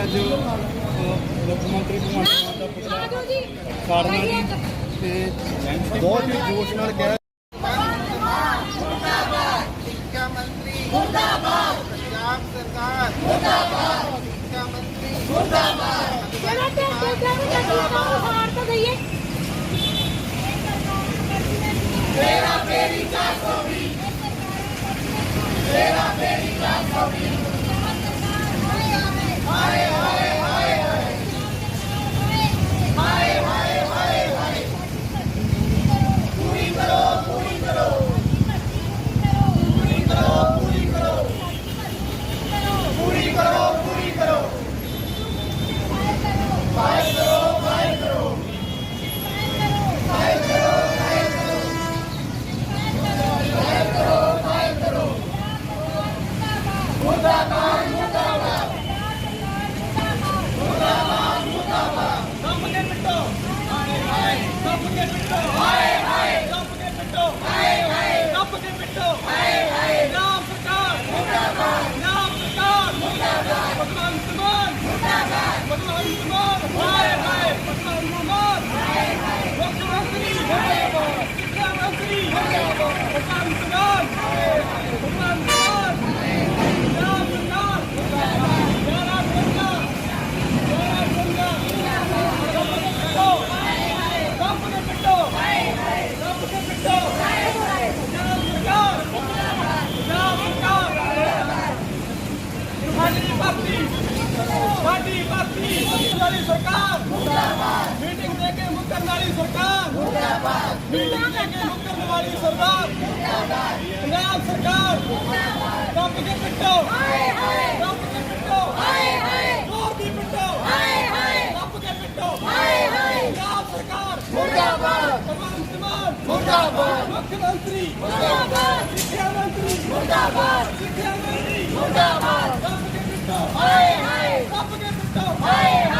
ਨੇ ਅੱਜ ਮੁੱਖ ਮੰਤਰੀ ਭਗਵੰਤ ਮਾਨ ਦਾ ਪੁਤਲਾ ਸਾੜਨਾ ਜੀ। ਤੇ ਬਹੁਤ ਹੀ ਜੋਸ਼ ਨਾਲ ਕਿਹਾ ਸਿੱਖਿਆ ਮੰਤਰੀ ਮੁਰਦਾਬਾਦ। ਪੰਜਾਬ ਸਰਕਾਰ। ਮੁਰਦਾਬਾਦ। ਸਿੱਖਿਆ ਮੰਤਰੀ ਮੁਰਦਾਬਾਦ ਵਾਲੀ ਸਰਕਾਰ। ਮੁਰਦਾਬਾਦ ਮੀਟਿੰਗ ਦੇ ਕੇ ਮੁੱਕਰਨ ਵਾਲੀ ਸਰਕਾਰ। ਮੁਰਦਾਬਾਦ ਮੀਟਿੰਗ ਦੇ ਕੇ ਮੁੱਕਰਨ ਵਾਲੀ ਸਰਕਾਰ। ਮੁਰਦਾਬਾਦ ਪੰਜਾਬ ਸਰਕਾਰ। ਮੁਰਦਾਬਾਦ ਦੱਬ ਕੇ ਪਿੱਟੋ। ਹਾਏ ਹਾਏ ਦੱਬ ਕੇ ਪਿੱਟੋ। ਹਾਏ ਹਾਏ ਜ਼ੋਰ ਦੀ ਪਿੱਟੋ। ਹਾਏ ਹਾਏ ਦੱਬ ਕੇ ਪਿੱਟੋ। ਹਾਏ ਹਾਏ ਪੰਜਾਬ ਸਰਕਾਰ। ਮੁਰਦਾਬਾਦ ਭਗਵੰਤ ਮਾਨ ਮੁਰਦਾਬਾਦ ਮੁੱਖ ਮੰਤਰੀ ਮੁਰਦਾਬਾਦ ਸਿੱਖਿਆ ਮੰਤਰੀ। ਮੁਰਦਾਬਾਦ ਸਿੱਖਿਆ ਮੰਤਰੀ। ਮੁਰਦਾਬਾਦ ਦੱਬ ਕੇ ਪਿੱਟੋ। ਹਾਏ ਹਾਏ ਦੱਬ ਕੇ ਪਿੱਟੋ। ਹਾਏ ਹਾਏ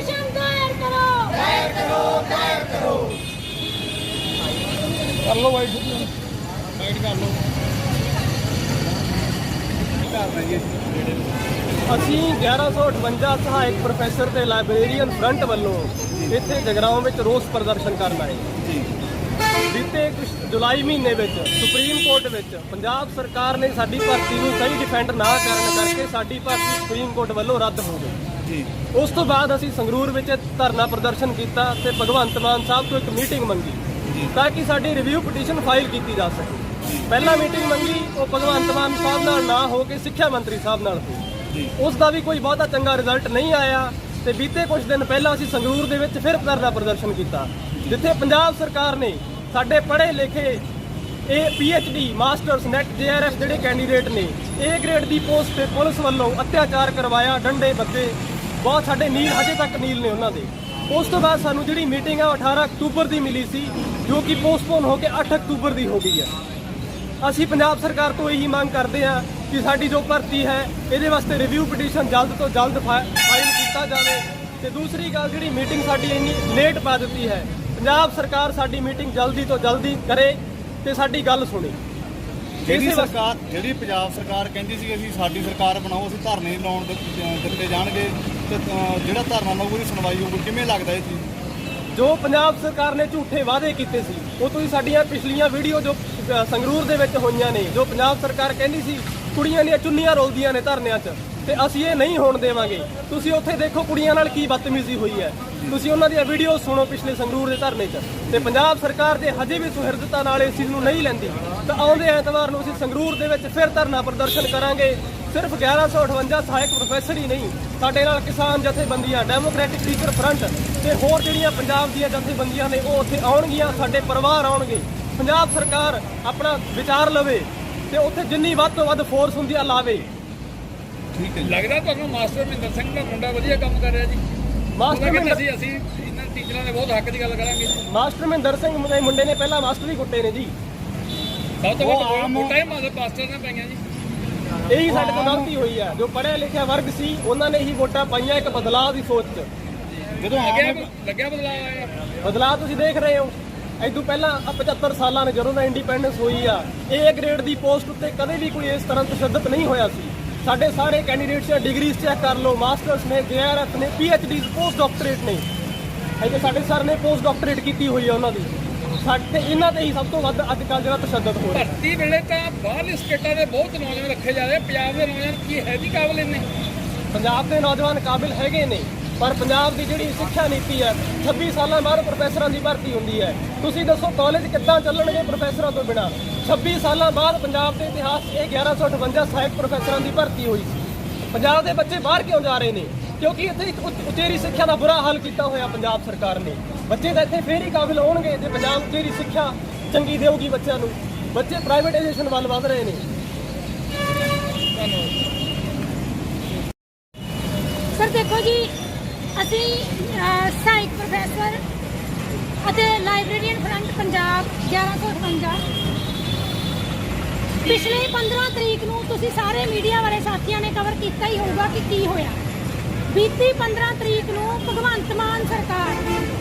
ਪਟੀਸ਼ਨ ਦਾਇਰ ਕਰੋ। ਦਾਇਰ ਕਰੋ ਦਾਇਰ ਕਰੋ। ਕਰ ਲਓ ਵਾਈਟ ਵਾਈਟ ਕਰ ਲਓ। ਕਰ ਰਹੀ ਹੈ ਅਸੀਂ 1158 ਸਹਾਇਕ ਪ੍ਰੋਫੈਸਰ ਤੇ ਲਾਇਬ੍ਰੇਰੀਅਨ ਫਰੰਟ ਵੱਲੋਂ ਇੱਥੇ ਜਗਰਾਉਂ ਵਿੱਚ ਰੋਸ ਪ੍ਰਦਰਸ਼ਨ ਕਰਨ ਆਏ। ਜੀ। ਬੀਤੇ ਜੁਲਾਈ ਮਹੀਨੇ ਵਿੱਚ ਸੁਪਰੀਮ ਕੋਰਟ ਵਿੱਚ ਪੰਜਾਬ ਸਰਕਾਰ ਨੇ ਸਾਡੀ ਭਰਤੀ ਨੂੰ ਸਹੀ ਡਿਫੈਂਡ ਨਾ ਕਰਨ ਕਰਕੇ ਸਾਡੀ ਭਰਤੀ ਸੁਪਰੀਮ ਕੋਰਟ ਵੱਲੋਂ ਰੱਦ ਹੋ ਗਈ। ਜੀ। ਉਸ ਤੋਂ ਬਾਅਦ ਅਸੀਂ ਸੰਗਰੂਰ ਵਿੱਚ ਧਰਨਾ ਪ੍ਰਦਰਸ਼ਨ ਕੀਤਾ ਤੇ ਭਗਵੰਤ ਮਾਨ ਸਾਹਿਬ ਤੋਂ ਇੱਕ ਮੀਟਿੰਗ ਮੰਗੀ ਤਾਂ ਕਿ ਸਾਡੀ ਰਿਵਿਊ ਪਟੀਸ਼ਨ ਫਾਈਲ ਕੀਤੀ ਜਾ ਸਕੇ। ਪਹਿਲਾ ਮੀਟਿੰਗ ਮੰਗੀ ਉਹ ਭਗਵੰਤ ਮਾਨ ਸਾਹਿਬ ਨਾਲ ਨਾ ਹੋ ਕੇ ਸਿੱਖਿਆ ਮੰਤਰੀ ਸਾਹਿਬ ਨਾਲ ਹੋਈ। ਉਸ ਦਾ ਵੀ ਕੋਈ ਬਹੁਤਾ ਚੰਗਾ ਰਿਜ਼ਲਟ ਨਹੀਂ ਆਇਆ ਤੇ ਬੀਤੇ ਕੁਝ ਦਿਨ ਪਹਿਲਾਂ ਅਸੀਂ ਸੰਗਰੂਰ ਦੇ ਵਿੱਚ ਫਿਰ ਧਰਨਾ ਪ੍ਰਦਰਸ਼ਨ ਕੀਤਾ ਜਿੱਥੇ ਪੰਜਾਬ ਸਰਕਾਰ ਨੇ ਸਾਡੇ ਪੜ੍ਹੇ ਲਿਖੇ ਇਹ ਡੀ ਮਾਸਟਰਸ ਨੈਟ ਜੇਆਰਐਫ ਜਿਹੜੇ ਕੈਂਡੀਡੇਟ ਨੇ ਏ ਗ੍ਰੇਡ ਦੀ ਪੋਸਟ ਤੇ ਪੁਲਿਸ ਵੱਲੋਂ ਅਤਿਆਚਾਰ ਕਰਵਾਇਆ ਡੰਡੇ ਬੱਗੇ। ਬਹੁਤ ਸਾਡੇ ਨੀਲ ਹਜੇ ਤੱਕ ਨੀਲ ਨੇ ਉਹਨਾਂ ਦੇ। ਉਸ ਤੋਂ ਬਾਅਦ ਸਾਨੂੰ ਜਿਹੜੀ ਮੀਟਿੰਗ ਆ ਉਹ 18 ਅਕਤੂਬਰ ਦੀ ਮਿਲੀ ਸੀ ਜੋ ਕਿ ਪੋਸਟਪੋਨ ਹੋ ਕੇ 8 ਅਕਤੂਬਰ ਦੀ ਹੋ ਗਈ ਹੈ ਅਸੀਂ ਪੰਜਾਬ ਸਰਕਾਰ ਤੋਂ ਇਹੀ ਮੰਗ ਕਰਦੇ ਹਾਂ ਕਿ ਸਾਡੀ ਜੋ ਭਰਤੀ ਹੈ ਇਹਦੇ ਵਾਸਤੇ ਰਿਵਿਊ ਪਟੀਸ਼ਨ ਜਲਦ ਤੋਂ ਜਲਦ ਫਾਈਲ ਕੀਤਾ ਜਾਵੇ। ਤੇ ਦੂਸਰੀ ਗੱਲ ਜਿਹੜੀ ਮੀਟਿੰਗ ਸਾਡੀ ਇੰਨੀ ਲੇਟ ਪਾ ਦਿੱਤੀ ਹੈ ਪੰਜਾਬ ਸਰਕਾਰ ਸਾਡੀ ਮੀਟਿੰਗ ਜਲਦੀ ਤੋਂ ਜਲਦੀ ਕਰੇ ਤੇ ਸਾਡੀ ਗੱਲ ਸੁਣੇ। ਜਿਹੜੀ ਸਰਕਾਰ ਜਿਹੜੀ ਪੰਜਾਬ ਸਰਕਾਰ ਕਹਿੰਦੀ ਸੀ ਅਸੀਂ ਸਾਡੀ ਸਰਕਾਰ ਬਣਾਓ ਅਸੀਂ ਧਰਨੇ ਲਾਉਣ ਦਿੱਤੇ ਜਾਣਗੇ। ਤੇ ਅ, ਜਿਹੜਾ ਧਰਨਾ ਲਾਊ ਉਹਦੀ ਸੁਣਵਾਈ ਹੋਊਗੀ। ਕਿਵੇਂ ਲੱਗਦਾ ਇਹ ਚੀਜ਼? ਜੋ ਪੰਜਾਬ ਸਰਕਾਰ ਨੇ ਝੂਠੇ ਵਾਅਦੇ ਕੀਤੇ ਸੀ ਉਹ ਤੁਸੀਂ ਸਾਡੀਆਂ ਪਿਛਲੀਆਂ ਵੀਡੀਓ ਜੋ ਅ, ਸੰਗਰੂਰ ਦੇ ਵਿੱਚ ਹੋਈਆਂ ਨੇ ਜੋ ਪੰਜਾਬ ਸਰਕਾਰ ਕਹਿੰਦੀ ਸੀ ਕੁੜੀਆਂ ਦੀਆਂ ਚੁੰਨੀਆਂ ਰੋਲਦੀਆਂ ਨੇ ਧਰਨਿਆਂ 'ਚ ਤੇ ਅਸੀਂ ਇਹ ਨਹੀਂ ਹੋਣ ਦੇਵਾਂਗੇ। ਤੁਸੀਂ ਉੱਥੇ ਦੇਖੋ ਕੁੜੀਆਂ ਨਾਲ ਕੀ ਬਦਤਮੀਜ਼ੀ ਹੋਈ ਹੈ। ਤੁਸੀਂ ਉਹਨਾਂ ਦੀਆਂ ਵੀਡੀਓ ਸੁਣੋ ਪਿਛਲੇ ਸੰਗਰੂਰ ਦੇ ਧਰਨੇ 'ਚ। ਤੇ ਪੰਜਾਬ ਸਰਕਾਰ ਜੇ ਹਜੇ ਵੀ ਸੁਹਿਰਦਤਾ ਨਾਲ ਇਸ ਚੀਜ਼ ਨੂੰ ਨਹੀਂ ਲੈਂਦੀ। ਤਾਂ ਆਉਂਦੇ ਐਤਵਾਰ ਨੂੰ ਅਸੀਂ ਸੰਗਰੂਰ ਦੇ ਵਿੱਚ ਫਿਰ ਧਰਨਾ ਪ੍ਰਦਰਸ਼ਨ ਕਰਾਂਗੇ। ਸਿਰਫ 1158 ਸਹਾਇਕ ਪ੍ਰੋਫੈਸਰ ਹੀ ਨਹੀਂ, ਸਾਡੇ ਨਾਲ ਕਿਸਾਨ ਜਥੇਬੰਦੀਆਂ ਡੈਮੋਕ੍ਰੈਟਿਕ ਟੀਚਰ ਫਰੰਟ ਤੇ ਹੋਰ ਜਿਹੜੀਆਂ ਪੰਜਾਬ ਦੀਆਂ ਜਥੇਬੰਦੀਆਂ ਨੇ, ਉਹ ਉੱਥੇ ਆਉਣਗੀਆਂ, ਸਾਡੇ ਪਰਿਵਾਰ ਆਉਣਗੇ। ਪੰਜਾਬ ਸਰਕਾਰ ਆਪਣਾ ਵਿਚਾਰ ਲਵੇ ਤੇ ਉੱਥੇ ਜਿੰਨੀ ਵੱਧ ਤੋਂ ਵੱਧ ਫੋਰਸ ਹੁੰਦੀ ਆ, ਲਾਵੇ। ਠੀਕ ਹੈ ਲੱਗਦਾ ਤੁਹਾਨੂੰ ਮਾਸਟਰ ਮਹਿੰਦਰ ਸਿੰਘ ਦਾ ਮੁੰਡਾ ਵਧੀਆ ਕੰਮ ਕਰ ਰਿਹਾ ਜੀ। ਮਾਸਟਰ ਮਹਿੰਦਰ ਅਸੀਂ ਅਸੀਂ ਇਹਨਾਂ ਟੀਚਰਾਂ ਦੇ ਬਹੁਤ ਹੱਕ ਦੀ ਗੱਲ ਕਰਾਂਗੇ ਮਾਸਟਰ ਮਹਿੰਦਰ ਸਿੰਘ ਦੇ ਮੁੰਡੇ ਨੇ ਪਹਿਲਾਂ ਮਾਸਟਰ ਹੀ ਕੁੱਟੇ ਨੇ ਜੀ। ਸਭ ਤੋਂ ਆਮ- ਹੀ ਮਾਸਟਰ ਪਾਸਟਰ ਨੇ ਪਾਈਆਂ ਜੀ। ਇਹੀ ਸਾਡੇ ਤੋਂ ਗਲਤੀ ਹੋਈ ਹੈ ਜੋ ਪੜ੍ਹਿਆ ਲਿਖਿਆ ਵਰਗ ਸੀ ਉਹਨਾਂ ਨੇ ਹੀ ਵੋਟਾਂ ਪਾਈਆਂ ਇੱਕ ਬਦਲਾਅ ਦੀ ਸੋਚ। 'ਚ ਜਦੋਂ ਲੱਗਿਆ ਲੱਗਿਆ ਬਦਲਾਅ ਆਇਆ। ਬਦਲਾਅ ਤੁਸੀਂ ਦੇਖ ਰਹੇ ਹੋ। ਇਦੋਂ ਪਹਿਲਾਂ ਆਹ 75 ਸਾਲਾਂ ਨੇ ਜਦੋਂ ਦਾ ਇੰਡੀਪੈਂਡੈਂਸ ਹੋਈ ਆ ਏ ਗ੍ਰੇਡ ਦੀ ਪੋਸਟ ਉੱਤੇ ਕਦੇ ਵੀ ਕੋਈ ਇਸ ਤਰ੍ਹਾਂ ਤਸ਼ੱਦਦ ਨਹੀਂ ਹੋਇਆ ਸੀ। ਸਾਡੇ ਸਾਰੇ ਕੈਂਡੀਡੇਟਸ ਜਾਂ ਡਿਗਰੀਜ਼ ਚੈੱਕ ਕਰ ਲਓ ਮਾਸਟਰਸ ਨੇ ਜੇਆਰਐਫ ਨੇ ਪੀਐਚਡੀਜ਼ ਪੋਸਟ ਡਾਕਟਰੇਟ ਨੇ। ਇੱਥੇ ਸਾਡੇ ਸਰ ਨੇ ਪੋਸਟ ਡਾਕਟਰੇਟ ਕੀਤੀ ਹੋਈ ਹੈ ਉਹਨਾਂ ਦੀ। ਸਾਡੇ ਇਹਨਾਂ ਤੇ ਹੀ ਸਭ ਤੋਂ ਵੱਧ ਅੱਜ ਕੱਲ੍ਹ ਜਿਹੜਾ ਤਸ਼ੱਦਦ ਹੋ ਰਿਹਾ। ਭਰਤੀ ਵੇਲੇ ਤਾਂ ਬਾਹਰਲੇ ਸਟੇਟਾਂ ਦੇ ਬਹੁਤ ਨੌਜਵਾਨ ਰੱਖੇ ਜਾ ਰਹੇ। ਪੰਜਾਬ ਦੇ ਨੌਜਵਾਨ ਕੀ ਹੈ ਵੀ ਕਾਬਲ ਇੰਨੇ? ਪੰਜਾਬ ਦੇ ਨੌਜਵਾਨ ਕਾਬਿਲ ਹੈਗੇ ਨੇ। ਪਰ ਪੰਜਾਬ ਦੀ ਜਿਹੜੀ ਸਿੱਖਿਆ ਨੀਤੀ ਹੈ 26 ਸਾਲਾਂ ਬਾਅਦ ਪ੍ਰੋਫੈਸਰਾਂ ਦੀ ਭਰਤੀ ਹੁੰਦੀ ਹੈ। ਤੁਸੀਂ ਦੱਸੋ ਕਾਲਜ ਕਿੱਦਾਂ ਚੱਲਣਗੇ ਪ੍ਰੋਫੈਸਰਾਂ ਤੋਂ ਬਿਨਾ? 26 ਸਾਲਾਂ ਬਾਅਦ ਪੰਜਾਬ ਦੇ ਇਤਿਹਾਸ 'ਚ ਇਹ 1158 ਸਹਾਇਕ ਪ੍ਰੋਫੈਸਰਾਂ ਦੀ ਭਰਤੀ ਹੋਈ ਸੀ। ਪੰਜਾਬ ਦੇ ਬੱਚੇ ਬਾਹਰ ਕਿਉਂ ਜਾ ਰਹੇ ਨੇ? ਕਿਉਂਕਿ ਇੱਥੇ ਇੱਕ ਉਚੇਰੀ ਸਿੱਖਿਆ ਦਾ ਬੁਰਾ ਹਾਲ ਕੀਤਾ ਹੋਇਆ ਪੰਜਾਬ ਸਰਕਾਰ ਨੇ। ਬੱਚੇ ਤਾਂ ਇੱਥੇ ਫੇਰ ਹੀ ਕਾਬਿਲ ਹੋਣਗੇ ਜੇ ਪੰਜਾਬ ਉਚੇਰੀ ਸਿੱਖਿਆ ਚੰਗੀ ਦੇਊਗੀ ਬੱਚਿਆਂ ਨੂੰ। ਬੱਚੇ ਪ੍ਰਾਈਵੇਟਾਈਜੇਸ਼ਨ ਵੱਲ ਵਧ ਰਹੇ ਨੇ। ਸਰ ਅਹ, ਸਹਾਇਕ ਪ੍ਰੋਫੈਸਰ ਅਤੇ ਲਾਇਬ੍ਰੇਰੀਅਨ ਫਰੰਟ ਪੰਜਾਬ 1158 ਪਿਛਲੇ 15 ਤਰੀਕ ਨੂੰ ਤੁਸੀਂ ਸਾਰੇ ਮੀਡੀਆ ਵਾਲੇ ਸਾਥੀਆਂ ਨੇ ਕਵਰ ਕੀਤਾ ਹੀ ਹੋਊਗਾ ਕਿ ਕੀ ਹੋਇਆ। ਬੀਤੀ 15 ਤਰੀਕ ਨੂੰ ਭਗਵੰਤ ਮਾਨ ਸਰਕਾਰ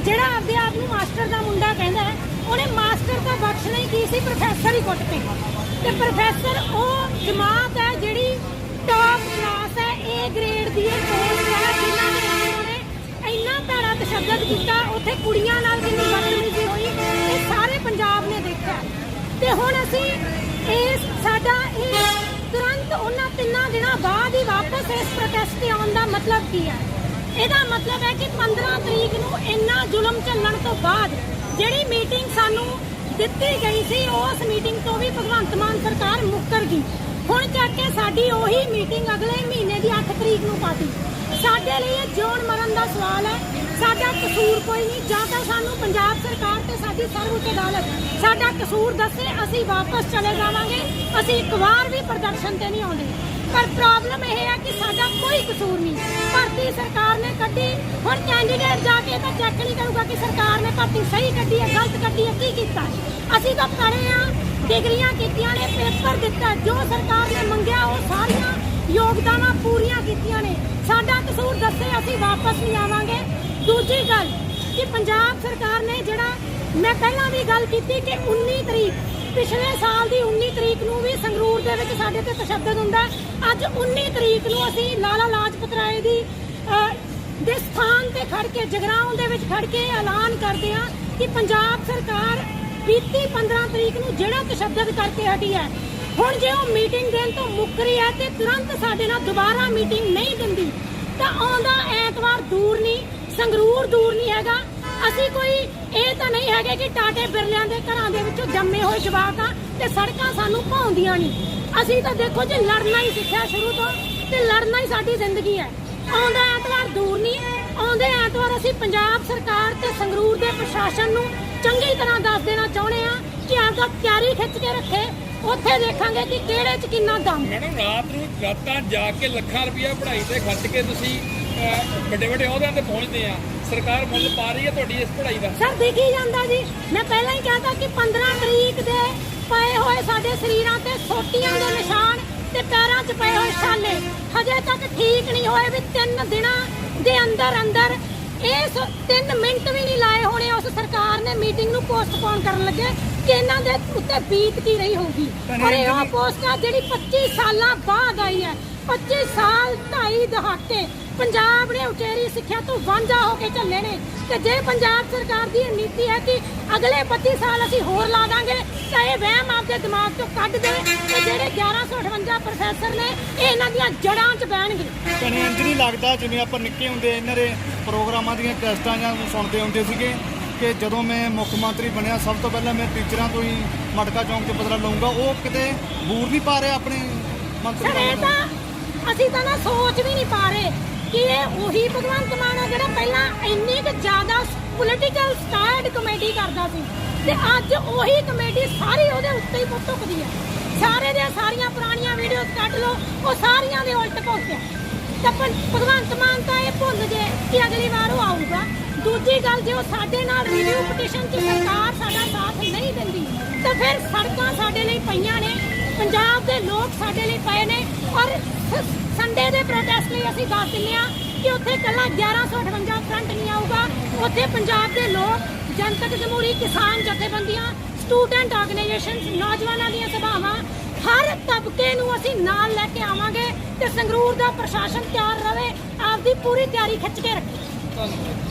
ਜਿਹੜਾ ਆਪਦੇ ਆਪ ਨੂੰ ਮਾਸਟਰ ਦਾ ਮੁੰਡਾ ਕਹਿੰਦਾ ਹੈ ਉਹਨੇ ਮਾਸਟਰ ਦਾ ਬਖਸ਼ਣਾ ਹੀ ਕੀ ਸੀ? ਪ੍ਰੋਫੈਸਰ ਹੀ ਕੁੱਟ ਕੇ ਤੇ ਪ੍ਰੋਫੈਸਰ ਉਹ ਜਮਾਤ ਹੈ ਜਿਹੜੀ ਟਾਪ ਕਲਾਸ ਹੈ ਏ ਗ੍ਰੇਡ ਦੀ ਹੈ ਜਿਨ੍ਹਾਂ ਭੈੜਾ ਤਸ਼ੱਦਦ ਕੀਤਾ, ਉੱਥੇ ਕੁੜੀਆਂ ਨਾਲ ਕਿੰਨੀ ਬਦਤਮੀਜ਼ੀ ਹੋਈ, ਇਹ ਸਾਰੇ ਪੰਜਾਬ ਨੇ ਦੇਖਿਆ। ਤੇ ਹੁਣ ਅਸੀਂ ਇਸ, ਸਾਡਾ ਇਹ ਤੁਰੰਤ ਉਹਨਾਂ ਤਿੰਨਾਂ ਦਿਨਾਂ ਬਾਅਦ ਹੀ ਵਾਪਸ ਇਸ ਪ੍ਰੋਟੈਸਟ ਤੇ ਆਉਣ ਦਾ ਮਤਲਬ ਕੀ ਹੈ? ਇਹਦਾ ਮਤਲਬ ਹੈ ਕਿ 15 ਤਰੀਕ ਨੂੰ ਇੰਨਾ ਜ਼ੁਲਮ ਚੱਲਣ ਤੋਂ ਬਾਅਦ ਜਿਹੜੀ ਮੀਟਿੰਗ ਸਾਨੂੰ ਦਿੱਤੀ ਗਈ ਸੀ ਉਸ ਮੀਟਿੰਗ ਤੋਂ ਵੀ ਭਗਵੰਤ ਮਾਨ ਸਰਕਾਰ ਮੁੱਕਰ ਗਈ। ਹੁਣ ਚੱਕ ਕੇ ਸਾਡੀ ਉਹੀ ਮੀਟਿੰਗ ਅਗਲੇ ਮਹੀਨੇ ਦੀ 8 ਤਰੀਕ ਨੂੰ ਪਾਤੀ। ਸਾਡੇ ਲਈ ਇਹ ਜਿਉਣ ਮਰਨ ਦਾ ਸਵਾਲ ਹੈ। ਸਾਡਾ ਕਸੂਰ ਕੋਈ ਨਹੀਂ। ਜਾਂ ਤਾਂ ਸਾਨੂੰ ਪੰਜਾਬ ਸਰਕਾਰ ਤੇ ਸਾਡੀ ਸਰਵਉੱਚ ਅਦਾਲਤ। ਸਾਡਾ ਕਸੂਰ ਦੱਸੇ, ਅਸੀਂ ਵਾਪਸ ਚਲੇ ਜਾਵਾਂਗੇ। ਅਸੀਂ ਇੱਕ ਵਾਰ ਵੀ ਪ੍ਰਦਰਸ਼ਨ ਤੇ ਨਹੀਂ ਆਉਂਦੇ। ਪਰ ਪ੍ਰੋਬਲਮ ਇਹ ਹੈ ਕਿ ਸਾਡਾ ਕੋਈ ਕਸੂਰ ਨਹੀਂ। ਭਰਤੀ ਸਰਕਾਰ ਨੇ ਕੱਢੀ। ਹੁਣ ਕੈਂਡੀਡੇਟ ਜਾ ਕੇ ਤਾਂ ਚੈੱਕ ਨਹੀਂ ਕਰੂਗਾ ਕਿ ਸਰਕਾਰ ਨੇ ਭਰਤੀ ਸਹੀ ਕੱਢੀ ਹੈ, ਗਲਤ ਕੱਢੀ ਹੈ, ਕੀ ਕੀਤਾ ਅਸੀਂ ਤਾਂ ਪੜ੍ਹੇ ਆ ਡਿਗਰੀਆਂ ਕੀਤੀਆਂ ਨੇ, ਪੇਪਰ ਦਿੱਤਾ, ਜੋ ਸਰਕਾਰ ਨੇ ਮੰਗਿਆ ਉਹ ਸਾਰੀਆਂ ਯੋਗਤਾਵਾਂ ਪੂਰੀਆਂ ਕੀਤੀਆਂ ਨੇ। ਸਾਡਾ ਕਸੂਰ ਦੱਸੇ ਅਸੀਂ ਵਾਪਸ ਨਹੀਂ ਆਵਾਂਗੇ। ਦੂਜੀ ਗੱਲ ਕਿ ਪੰਜਾਬ ਸਰਕਾਰ ਨੇ ਜਿਹੜਾ ਮੈਂ ਪਹਿਲਾਂ ਵੀ ਗੱਲ ਕੀਤੀ ਕਿ 19 ਤਰੀਕ, ਪਿਛਲੇ ਸਾਲ ਦੀ 19 ਤਰੀਕ ਨੂੰ ਵੀ ਸੰਗਰੂਰ ਦੇ ਵਿੱਚ ਸਾਡੇ ਤੇ ਤਸ਼ੱਦਦ ਹੁੰਦਾ। ਅੱਜ 19 ਤਰੀਕ ਨੂੰ ਅਸੀਂ ਲਾਲਾ ਲਾਜਪਤ ਰਾਏ ਦੀ ਦੇ ਸਥਾਨ ਤੇ ਖੜ ਕੇ, ਜਗਰਾਉਂ ਦੇ ਵਿੱਚ ਖੜ ਕੇ ਐਲਾਨ ਕਰਦੇ ਹਾਂ ਕਿ ਪੰਜਾਬ ਸਰਕਾਰ ਬੀਤੀ 15 ਤਰੀਕ ਨੂੰ ਜਿਹੜਾ ਤਸ਼ੱਦਦ ਕਰਕੇ ਹਟੀ ਹੈ ਹੁਣ ਜੇ ਉਹ ਮੀਟਿੰਗ ਦੇਣ ਤੋਂ ਮੁੱਕ ਰਹੀ ਹੈ ਤੇ ਤੁਰੰਤ ਸਾਡੇ ਨਾਲ ਦੁਬਾਰਾ ਮੀਟਿੰਗ ਨਹੀਂ ਦਿੰਦੀ, ਤਾਂ ਆਉਂਦਾ ਐਤਵਾਰ ਦੂਰ ਨਹੀਂ, ਸੰਗਰੂਰ ਦੂਰ ਨਹੀਂ ਹੈਗਾ। ਅਸੀਂ ਕੋਈ, ਇਹ ਤਾਂ ਨਹੀਂ ਹੈਗੇ ਕਿ ਟਾਟੇ ਬਿਰਲਿਆਂ ਦੇ ਘਰਾਂ ਦੇ ਵਿੱਚੋਂ ਜੰਮੇ ਹੋਏ ਜਵਾਕ ਆ ਤੇ ਸੜਕਾਂ ਸਾਨੂੰ ਭਾਉਂਦੀਆਂ ਨਹੀਂ। ਅਸੀਂ ਤਾਂ ਦੇਖੋ ਜੀ, ਲੜਨਾ ਹੀ ਸਿੱਖਿਆ ਸ਼ੁਰੂ ਤੋਂ ਤੇ ਲੜਨਾ ਹੀ ਸਾਡੀ ਜ਼ਿੰਦਗੀ ਹੈ। ਆਉਂਦਾ ਐਤਵਾਰ ਦੂਰ ਨਹੀਂ, ਆਉਂਦੇ ਐਤਵਾਰ ਅਸੀਂ ਪੰਜਾਬ ਸਰਕਾਰ ਤੇ ਸੰਗਰੂਰ ਦੇ ਪ੍ਰਸ਼ਾਸਨ ਨੂੰ ਚੰਗੀ ਤਰ੍ਹਾਂ ਦੱਸ ਦੇਣਾ ਚਾਹੁੰਦੇ ਆ ਕਿ ਆਪਦਾ ਤਿਆਰੀ ਖਿੱਚ ਕੇ ਰੱਖੇ ਉੱਥੇ ਦੇਖਾਂਗੇ ਕਿ ਕਿਹੜੇ ਚ ਕਿੰਨਾ ਦਮ। ਮੈਡਮ ਰਾਤ ਨੂੰ ਰਾਤਾਂ ਜਾ ਕੇ ਲੱਖਾਂ ਰੁਪਇਆ ਪੜ੍ਹਾਈ ਤੇ ਖਰਚ ਕੇ ਤੁਸੀਂ ਵੱਡੇ ਵੱਡੇ ਅਹੁਦਿਆਂ ਤੇ ਪਹੁੰਚਦੇ ਆ। ਸਰਕਾਰ ਮੁੱਲ ਪਾ ਰਹੀ ਹੈ ਤੁਹਾਡੀ ਇਸ ਪੜ੍ਹਾਈ ਦਾ। ਸਰ ਦਿਖੀ ਜਾਂਦਾ ਜੀ। ਮੈਂ ਪਹਿਲਾਂ ਹੀ ਕਹਤਾ ਕਿ 15 ਤਰੀਕ ਦੇ ਪਏ ਹੋਏ ਸਾਡੇ ਸਰੀਰਾਂ ਤੇ ਸੋਟੀਆਂ ਦੇ ਨਿਸ਼ਾਨ ਤੇ ਪੈਰਾਂ 'ਚ ਪਏ ਹੋਏ ਛਾਲੇ। ਹਜੇ ਤੱਕ ਠੀਕ ਨਹੀਂ ਹੋਏ ਵੀ ਤਿੰਨ ਦਿਨਾਂ ਦੇ ਅੰਦਰ ਅੰਦਰ ਇਸ 3 ਮਿੰਟ ਵੀ ਨਹੀਂ ਲਾਏ ਹੋਣੇ ਉਸ ਸਰਕਾਰ ਨੇ ਮੀਟਿੰਗ ਨੂੰ ਪੋਸਟਪੋਨ ਕਰਨ ਲੱਗੇ ਕਿ ਇਹਨਾਂ ਦੇ ਉੱਤੇ ਬੀਤ ਕੀ ਰਹੀ ਹੋਊਗੀ। ਔਰ ਇਹ ਉਹ ਪੋਸਟ ਆ ਜਿਹੜੀ 25 ਸਾਲਾਂ ਬਾਅਦ ਆਈ ਹੈ। 25 ਸਾਲ ਢਾਈ ਦਹਾਕੇ ਪੰਜਾਬ ਨੇ ਉਚੇਰੀ ਸਿੱਖਿਆ ਤੋਂ ਵਾਂਝਾ ਹੋ ਕੇ ਚੱਲੇ ਨੇ। ਤੇ ਜੇ ਪੰਜਾਬ ਸਰਕਾਰ ਦੀ ਇਹ ਨੀਤੀ ਹੈ ਕਿ ਅਗਲੇ 25 ਸਾਲ ਅਸੀਂ ਹੋਰ ਲਾ ਦਾਂਗੇ ਤਾਂ ਇਹ ਵਹਿਮ ਆਪਦੇ ਦਿਮਾਗ ਤੋਂ ਕੱਢ ਦੇ ਤੇ ਜਿਹੜੇ 1158 ਪ੍ਰੋਫੈਸਰ ਨੇ ਇਹ ਇਹਨਾਂ ਦੀਆਂ ਜੜਾਂ 'ਚ ਬਹਿਣਗੇ। ਕਣੀ ਇੰਜ ਨਹੀਂ ਲੱਗਦਾ ਜਿਵੇਂ ਆਪਾਂ ਨਿੱਕੇ ਹੁੰਦੇ ਇਹਨਾਂ ਦੇ ਪ੍ਰੋਗਰਾਮਾਂ ਦੀਆਂ ਕੈਸਟਾਂ ਜਾਂ ਸੁਣਦੇ ਹੁੰਦੇ ਸੀਗੇ। ਕਿ ਜਦੋਂ ਮੈਂ ਮੁੱਖ ਮੰਤਰੀ ਬਣਿਆ ਸਭ ਤੋਂ ਪਹਿਲਾਂ ਮੈਂ ਟੀਚਰਾਂ ਤੋਂ ਹੀ ਮਟਕਾ ਚੌਂਕ 'ਚ ਬਦਲਾ ਲਊਂਗਾ। ਉਹ ਕਿਤੇ ਬੂਰ ਨਹੀਂ ਪਾ ਰਹੇ ਆਪਣੇ ਮੰਤਰੀ ਸਰ ਇਹ ਬਣਨ? ਤਾਂ ਅਸੀਂ ਤਾਂ ਨਾ ਸੋਚ ਵੀ ਨਹੀਂ ਪਾ ਰਹੇ ਕਿ ਇਹ ਉਹੀ ਭਗਵੰਤ ਮਾਨ ਆ ਜਿਹੜਾ ਪਹਿਲਾਂ ਇੰਨੀ ਕੁ ਜ਼ਿਆਦਾ ਪੋਲੀਟੀਕਲ ਸਟਾਰਡ ਕਮੇਟੀ ਕਰਦਾ ਸੀ ਤੇ ਅੱਜ ਉਹੀ ਕਮੇਟੀ ਸਾਰੀ ਉਹਦੇ ਉੱਤੇ ਹੀ ਪੁੱਟੁਕਦੀ ਹੈ ਸਾਰੇ ਦੀਆਂ ਸਾਰੀਆਂ ਪੁਰਾਣੀਆਂ ਵੀਡੀਓਜ਼ ਕੱਢ ਲਓ ਉਹ ਸਾਰੀਆਂ ਦੇ ਉਲਟ ਭੁਗਤਿਆ ਤਾਂ ਭਗ- ਭਗਵੰਤ ਮਾਨ ਤਾਂ ਇਹ ਭੁੱਲ ਜੇ ਕਿ ਅਗਲੀ ਵਾਰ ਉਹ ਆਊਗਾ। ਦੂਜੀ ਗੱਲ ਜੇ ਉਹ ਸਾਡੇ ਨਾਲ ਰਿਵਿਊ ਪਟੀਸ਼ਨ 'ਚ ਸਰਕਾਰ ਸਾਡਾ ਸਾਥ ਨਹੀਂ ਦਿੰਦੀ, ਤਾਂ ਫਿਰ ਸੜਕਾਂ ਸਾਡੇ ਲਈ ਪਈਆਂ ਨੇ, ਪੰਜਾਬ ਦੇ ਲੋਕ ਸਾਡੇ ਲਈ ਪਏ ਨੇ, ਔਰ ਸੰਡੇ ਦੇ ਪ੍ਰੋਟੈਸਟ ਲਈ ਅਸੀਂ ਦੱਸ ਦਿੰਦੇ ਆ ਕਿ ਉੱਥੇ ਕੱਲਾ 1158 ਫਰੰਟ ਨਹੀਂ ਆਊਗਾ, ਉੱਥੇ ਪੰਜਾਬ ਦੇ ਲੋਕ, ਜਨਤਕ ਜਮਹੂਰੀ ਕਿਸਾਨ ਜਥੇਬੰਦੀਆਂ ਸਟੂਡੈਂਟ ਆਰਗੇਨਾਈਜੇਸ਼ਨਸ ਨੌਜਵਾਨਾਂ ਦੀਆਂ ਸਭਾਵਾਂ, ਹਰ ਤਬਕੇ ਨੂੰ ਅਸੀਂ ਨਾਲ ਲੈ ਕੇ ਆਵਾਂਗੇ ਤੇ ਸੰਗਰੂਰ ਦਾ ਪ੍ਰਸ਼ਾਸਨ ਤਿਆਰ ਰਵੇ, ਆਪਦੀ ਪੂਰੀ ਤਿਆਰੀ ਖਿੱਚ ਕੇ ਰੱਖੇ।